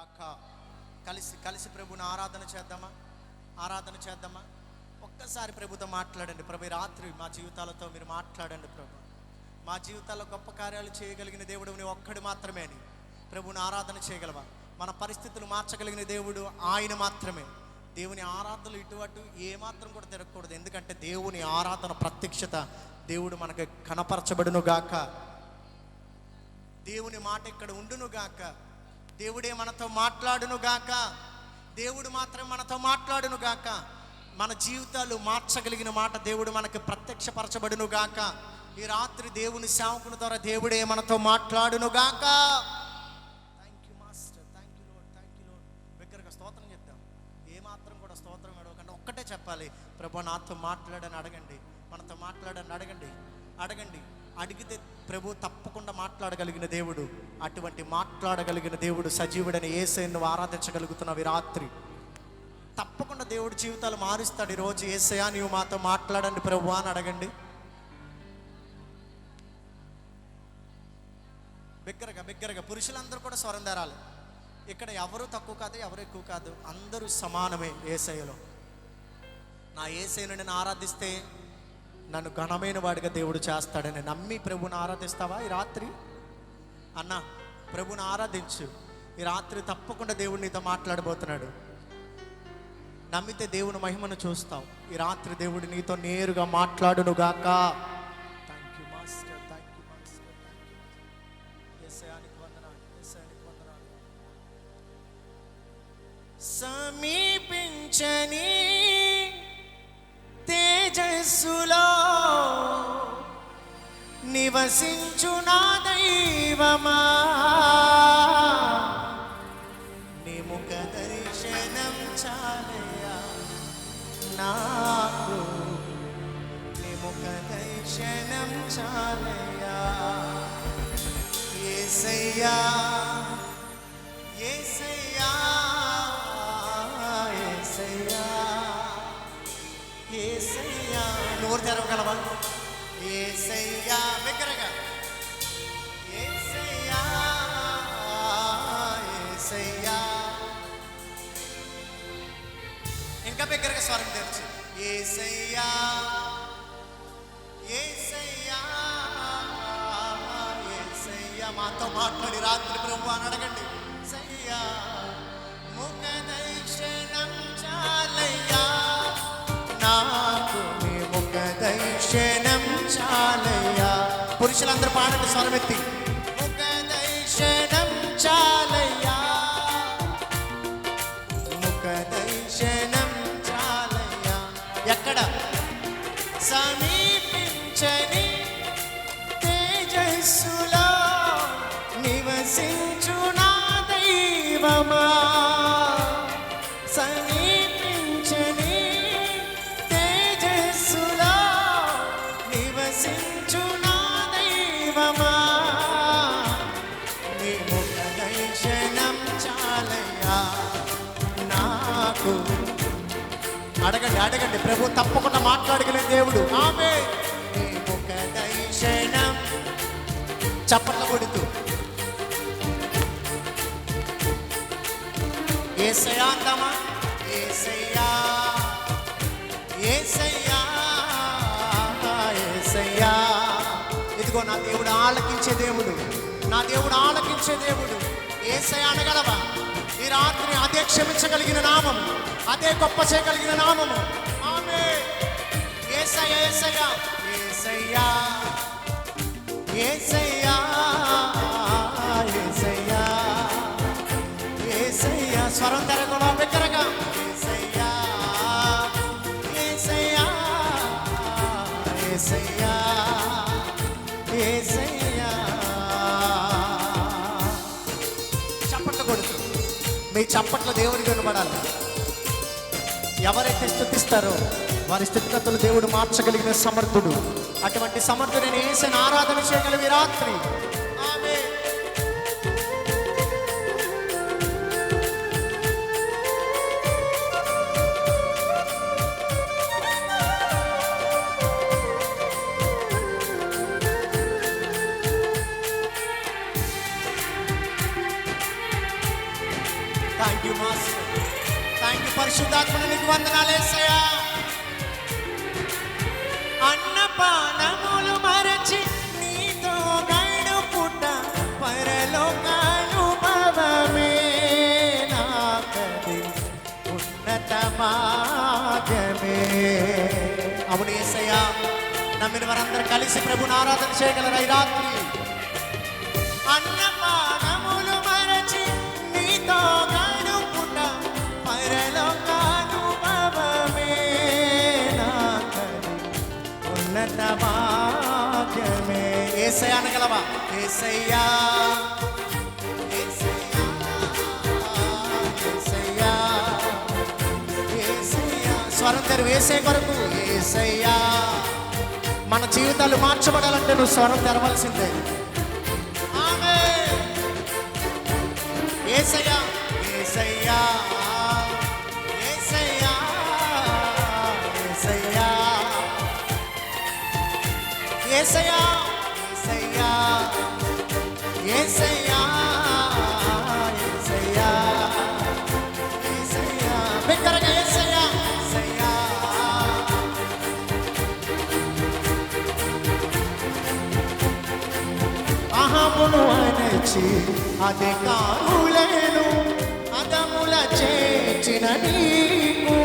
గాక కలిసి కలిసి ప్రభుని ఆరాధన చేద్దామా? ఆరాధన చేద్దామా? ఒక్కసారి ప్రభుతో మాట్లాడండి. ప్రభు రాత్రి మా జీవితాలతో మీరు మాట్లాడండి ప్రభు. మా జీవితాల్లో గొప్ప కార్యాలు చేయగలిగిన దేవుడు నీ ఒక్కడు మాత్రమే అని ప్రభుని ఆరాధన చేయగలవా? మన పరిస్థితులు మార్చగలిగిన దేవుడు ఆయన మాత్రమే. దేవుని ఆరాధనలు ఇటువంటి ఏమాత్రం కూడా తిరగకూడదు. ఎందుకంటే దేవుని ఆరాధన ప్రత్యక్షత దేవుడు మనకు కనపరచబడును గాక. దేవుని మాట ఇక్కడ ఉండును గాక. దేవుడే మనతో మాట్లాడును గాక. దేవుడు మాత్రం మనతో మాట్లాడును గాక. మన జీవితాలు మార్చగలిగిన మాట దేవుడు మనకు ప్రత్యక్షపరచబడును గాక. ఈ రాత్రి దేవుని సేవకుని ద్వారా దేవుడే మనతో మాట్లాడును గాక. Thank you master thank you lord thank you lord దగ్గరగా స్తోత్రం చెప్తాం. ఏ మాత్రం కూడా స్తోత్రం అడగకుండా ఒక్కటే చెప్పాలి. ప్రభు నాతో మాట్లాడని అడగండి. మనతో మాట్లాడని అడగండి. అడగండి. అడిగితే ప్రభు తప్పకుండా మాట్లాడగలిగిన దేవుడు అటువంటి మాట్లాడగలిగిన దేవుడు సజీవుడని ఏసైను నువ్వు ఆరాధించగలుగుతున్నావు ఈ రాత్రి. తప్పకుండా దేవుడు జీవితాలు మారుస్తాడు ఈరోజు ఏసయా నీవు మాతో మాట్లాడండి ప్రభు అని అడగండి. బిగ్గరగా బిగ్గరగా పురుషులందరూ కూడా స్వరం ధరాలి. ఇక్కడ ఎవరు తక్కువ కాదు ఎవరు ఎక్కువ కాదు అందరూ సమానమే ఏసయ్యలో. నా ఏసైను నేను ఆరాధిస్తే నన్ను ఘనమైన వాడిగా దేవుడు చేస్తాడని నమ్మి ప్రభుని ఆరాధిస్తావా ఈ రాత్రి? అన్న ప్రభుని ఆరాధించు. ఈ రాత్రి తప్పకుండా దేవుడు నీతో మాట్లాడబోతున్నాడు. నమ్మితే దేవుని మహిమను చూస్తావు. ఈ రాత్రి దేవుడు నీతో నేరుగా మాట్లాడును గాక. Thank you master thank you master సమీపించని తేజస్సులో నివసించు నా దైవమా? నిముఖ దర్శనం చాలయా నాకు నిముఖ దర్శనం చాలయా ఏసయ్యా ఏసయ్యా ఏసయ్యా ఏసయ్యా. నోరు తెరవగలవా? ఏసయ్యా బిగ్గరగా ఏసయ్యా ఏసయ్యా. ఇంకా బిగ్గరగా స్వరం తెరచు. ఏసయ్యా ఏసయ్యా ఏసయ్యా. మాతో మాట్లాడి రాత్రి ప్రభు అని అడగండి. సయ్యా ముఖ దైక్షణం చాలయ్యా. నాకు నీ ముఖ దైక్షణ పురుషులందరూ పాడండి స్వరమెత్తి. అడగండి అడగండి. ప్రభు తప్పకుండా మాట్లాడగలే దేవుడు. ఆమె చప్పట్ల కొడుతూ. ఏసయ్యా అందామా ఏసయ్యా ఏసయ్యా ఏసయ్యా. ఇదిగో నా దేవుడు ఆలకించే దేవుడు. నా దేవుడు ఆలకించే దేవుడు. ఏసయ్యా అనగలవా రాత్రి అదే క్షమించగలిగిన నామము. అదే గొప్ప చేయగలిగిన నామము. ఆమె ఏసయ్యా ఏసయ్యా. ఏసయ్యా. ఏసయ్యా. చప్పట్లు దేవునికి వినబడాలి. ఎవరైతే స్థుతిస్తారో వారి స్థితిగతులు దేవుడు మార్చగలిగిన సమర్థుడు. అటువంటి సమర్థుడైన ఏసైన ఆరాధన చేయగలిగి రాత్రి ఉన్నత మార్గమే అవును ఏసయ్యా నమ్మిన వారందరూ కలిసి ప్రభుని ఆరాధన చేయగలరు ఈ రాత్రి అన్నపానములు మరచి నీతో గడుపుట పరలోకానుభవమే నాకది ఉన్నత భాగ్యమే ఏసయ్య అనగలవా ఏసయ్యా ఏసయ్యా, తెర వేసే కొరకు ఏసయ్యా మన జీవితాలు మార్చబడాలంటే నువ్వు స్వరం తెరవలసిందే. ఆమె. ఏసయ్యా ఏసయ్యా ఏసయ్యా. ఏసయ్యా ఏసయ్యా ఏసయ్యా. అనచి అధికారులను అదముల చేర్చిన నీకు.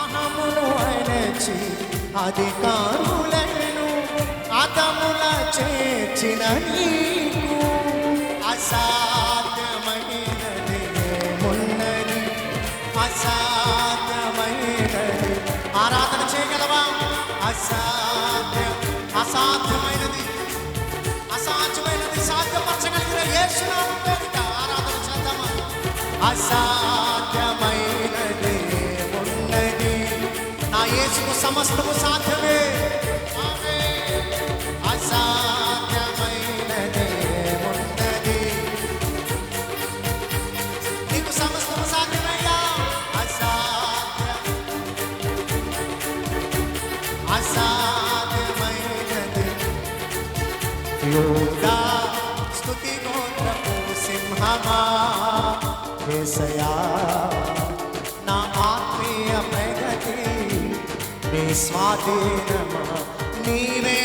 అహమును అనచి అధికారులను అదముల చేర్చిన నీకు. అసాధ్యమైనది ఏమున్నది? అసా అసాధ్యమైనది ఉన్నది నా యేసుకు సమస్తము సాధ్యమే ఆమేన్. అసాధ్యమైనది ఉన్నది నీకు సమస్తము సాధ్యమయ్యా అసాధ్య అసాధ్యమైనది వేసయా నా ఆత్మీయ ప్రగతి నీ స్వాధీనమా నీవే.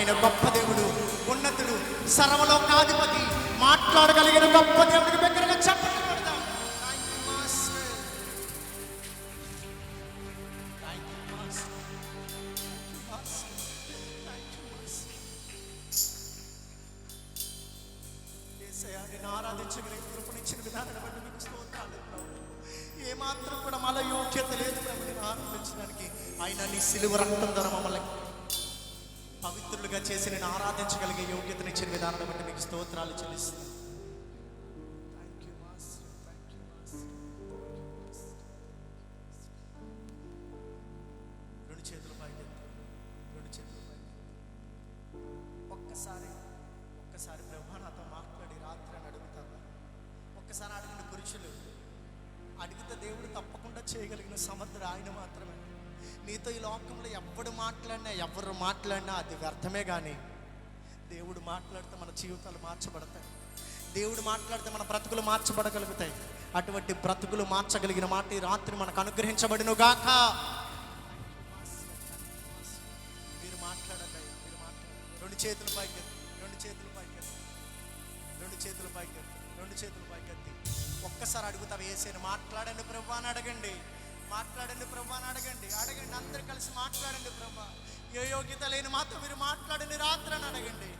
ఆయన గొప్ప దేవుడు ఉన్నతుడు సర్వలోకాధిపతి. మాట్లాడగలిగిన గొప్ప దేవుడికి దగ్గరగా చెప్పండి ఏమాత్రం కూడా మళ్ళీ యోగ్యత లేదు మిమ్మల్ని ఆయన నీ సిలువ రక్తం ద్వారా మమ్మల్ని పవిత్రులుగా చేసి నేను ఆరాధించగలిగే యోగ్యతనిచ్చిన విధానాన్ని బట్టి మీకు స్తోత్రాలు చెల్లిస్తాను. థ్యాంక్ యూ మాస్టర్ రెండు చేతులు పైకి రెండు చేతులు పైకి ఒక్కసారి ఒక్కసారి బ్రహ్మ నాతో మాట్లాడి రాత్రి అని అడుగుతాను. ఒక్కసారి అడిగిన పురుషులు అడిగితే దేవుడు తప్పకుండా చేయగలిగిన సమర్థుడు ఆయన మాత్రమే. నీతో ఈ లోకంలో ఎవడు మాట్లాడినా ఎవరు మాట్లాడినా అది వ్యర్థమే కానీ దేవుడు మాట్లాడితే మన జీవితాలు మార్చబడతాయి. దేవుడు మాట్లాడితే మన బ్రతుకులు మార్చబడగలుగుతాయి. అటువంటి బ్రతుకులు మార్చగలిగిన మాట ఈ రాత్రి మనకు అనుగ్రహించబడిను గాక. మీరు మాట్లాడండి మీరు మాట్లాడండి రెండు చేతులు పైకెత్తి రెండు చేతులు పైకెత్తి రెండు చేతులు పైకెత్తి రెండు చేతులు పైకెత్తి. ఒక్కసారి అడుగుతావు ఏసైనా మాట్లాడండి ప్రభు అని అడగండి. మాట్లాడండి ప్రభా అని అడగండి. అడగండి అందరు కలిసి మాట్లాడండి ప్రభా. ఏ యోగ్యత లేని మాత్రం మీరు మాట్లాడండి రాత్రి అని అడగండి.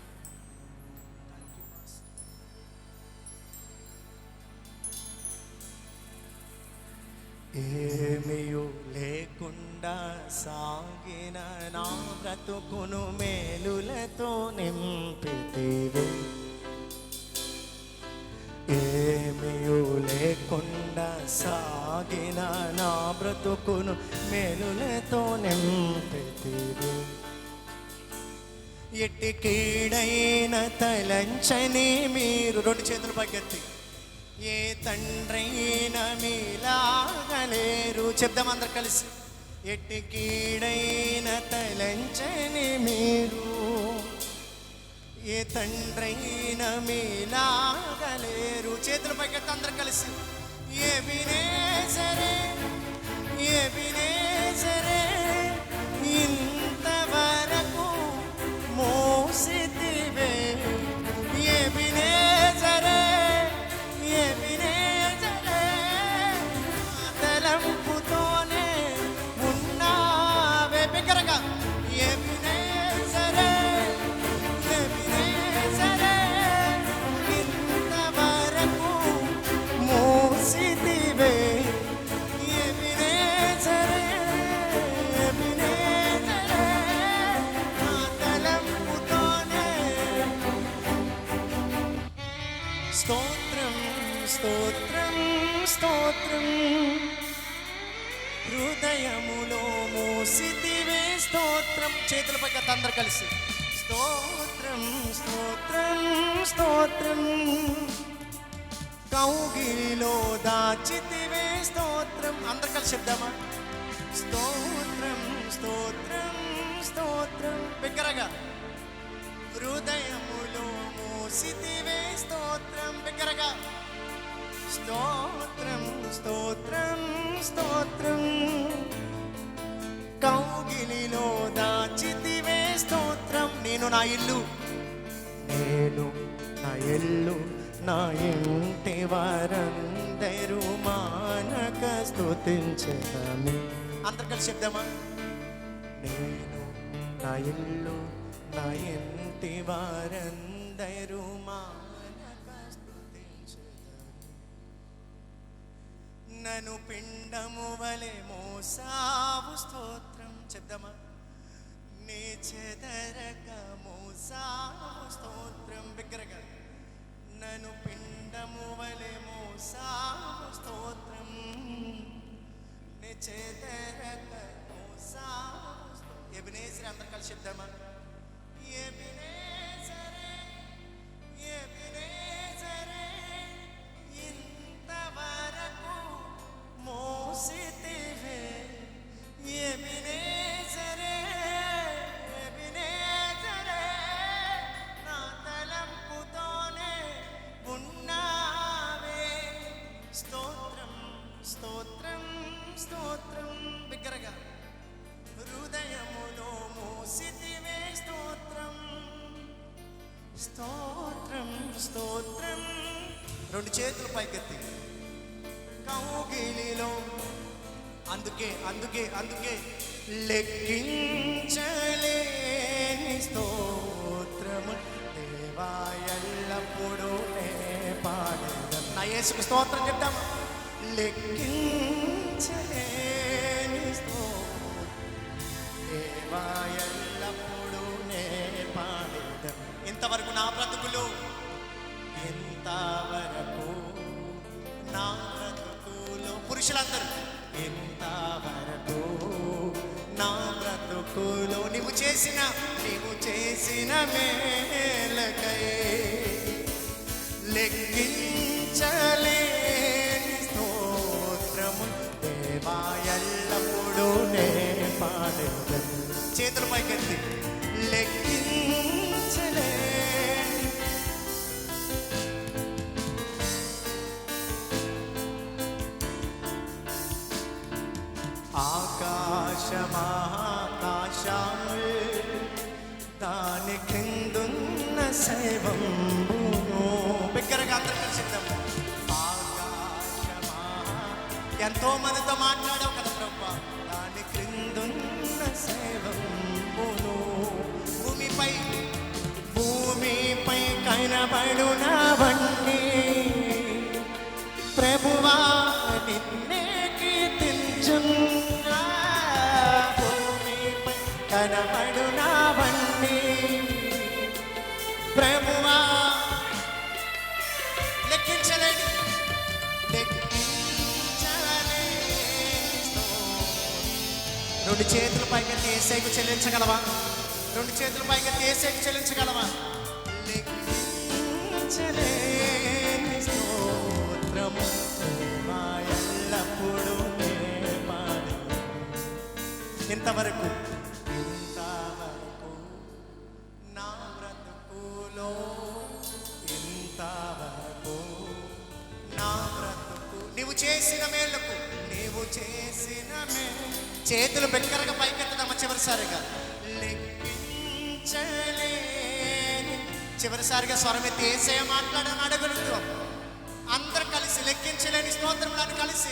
ఏమియు లేకుండా సాగిన నా బ్రతుకును మేలులతో నింపితివి. ఏమియు సాగిన నా బ్రతుకును మేలులతో నింపితివి. ఎట్టి కీడైన తలంచని మీరు రెండు చేతులు పగ్గెత్తి ఏ తండ్రైన మీలాగలేరు. చెప్దాం అందరు కలిసి. ఎట్టి కీడైన తలంచని మీరు ఏ తండ్రైన మీలాగలేరు. చేతులు పైకెత్తి అందరు కలిసి. Ye bin ezere, ye. స్తోత్రం. కౌగిలిలో దాచితివే స్తోత్రం. అందరు కలిసి చెప్దామా? స్తోత్రం స్తోత్రం స్తోత్రం. బిగ్గరగా. హృదయములో మోసితివే స్తోత్రం. బిగ్గరగా. స్తోత్రం స్తోత్రం స్తోత్రం. కౌగిలిలో దాచితివే స్తోత్రం. నేను నా ఇల్లు. నేను నా ఇల్లు నా ఇంటి వారందరూ మానక స్తుతించదమి అందరు కలిసి చెప్దామా? నేను నా ఇల్లు నా ఇంటి వారందరూ మానక స్తుతించెదరు. నన్ను పిండము వలె మోసావు స్తోత్రం చెప్దామా? నీ చెదరక మోసావు స్తోత్రం బిగ్గరగా నన్ను పిండము వలె మోసావు స్తోత్రం నీ చెదరక మోసావు స్తోత్రం ఎబినేసరి అందరు కలిసి చెప్దామా ఎబినేసరే స్తోత్రం స్తోత్రం. రెండు చేతులు పైకెత్తి. కౌగిలిలో. అందుకే అందుకే అందుకే. లెక్కించలేని స్తోత్రము. దేవా ఎల్లప్పుడూ నా యేసుకు స్తోత్రం చెప్తాము లెక్కించలే వరకు నా బ్రతుకులు? ఎంతవరకు నా బ్రతుకులు? పురుషులందరూ ఎంతవరకు నా బ్రతుకులు? నువ్వు చేసిన నువ్వు చేసిన మేలకై లెక్కించలేని స్తోత్రము దేవాయల్లప్పుడు నే పాడెను చేతుల పైకెత్తి లెక్కించలే ఆకాశమాకాశముల్ దాని క్రిందున్న శైవంబును బిగ్గరగా అందరూ ఆకాశమా ఎంతో మందితో మాట్లాడావు కదా బ్రహ్మ దాని క్రిందున్న శైవంబును. భూమిపై భూమిపై కనబడునవన్నీ ప్రభువా రెండు చేతుల పైకెత్తి ఏసైకు చెల్లించగలవా? రెండు చేతుల పైకెత్తి ఏసైకు చెల్లించగలవా? స్తోత్రము మా ఎల్లప్పుడూ ఇంతవరకు ఇంతవరకు నా బ్రతుకులో ఇంతవరకు నా బ్రతుకు నీవు చేసిన మేళ్ళకు చేతులు బెక్కరగా పైకెత్తదమ్మ చివరిసారిగా. లెక్కించలేని. చివరిసారిగా స్వరం ఎత్తి ఏసే మాట్లాడని అడగలుగుతాం అందరు కలిసి లెక్కించలేని స్తోత్రములను కలిసి.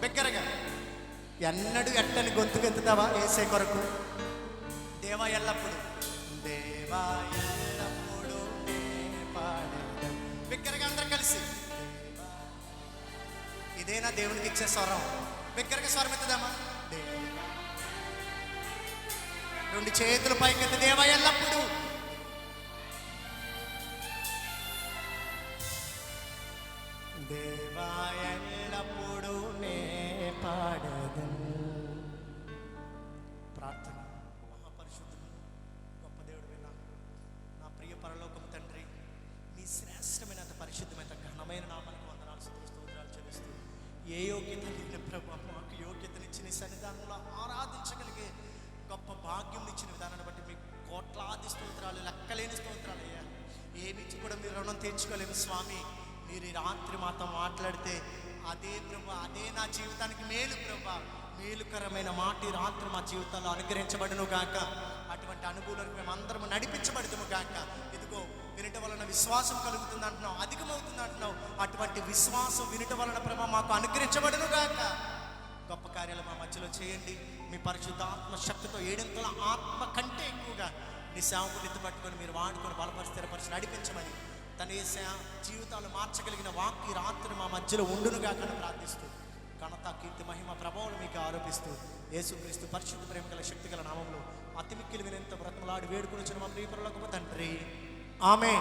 బిగ్గరగా. ఎన్నడు ఎట్టని గొంతుకెత్తుతావా ఏసే కొరకు? దేవా ఎల్లప్పుడు. దేవా ఎల్లప్పుడు బిగ్గరగా అందరం కలిసి. ఇదేనా దేవునికి ఇచ్చే స్వరం? బిగ్గరగా స్వరం ఎత్తుదామా? దేవా. రెండు చేతులు పైకెత్తి దేవ ఎల్లప్పుడు. దేవాయ తీర్చుకోలేము స్వామి. మీరు ఈ రాత్రి మాతో మాట్లాడితే అదే ప్రభా అదే నా జీవితానికి మేలు ప్రభా. మేలుకరమైన మాట ఈ రాత్రి మా జీవితాల్లో అనుగ్రహించబడును గాక. అటువంటి అనుభూతులకు మేము అందరం నడిపించబడుతుము గాక. ఇదిగో వినట వలన విశ్వాసం కలుగుతుంది అంటున్నావు అధికమవుతుంది అంటున్నావు. అటువంటి విశ్వాసం వినట వలన ప్రభా మాకు అనుగ్రహించబడును గాక. గొప్ప కార్యాలు మా మధ్యలో చేయండి. మీ పరిశుద్ధ ఆత్మ శక్తితో ఏడింతల ఆత్మ కంటే ఎక్కువగా నీ సేవకుని ఎత్తు పట్టుకొని మీరు వాడుకొని బలపరిస్థిరపరిచి నడిపించమని తన జీవితాలు మార్చగలిగిన వాక్కి రాత్రి మా మధ్యలో ఉండునుగా కానీ ప్రార్థిస్తూ ఘనత కీర్తి మహిమ ప్రభావం మీకు ఆరోపిస్తూ యేసుక్రీస్తు పరిశుద్ధ ప్రేమ గల శక్తి గల నామంలో అతి మిక్కిలి వినంత బ్రతమలాడి వేడుకొని వచ్చిన మా ప్రియపరలోకపు తండ్రి. ఆమె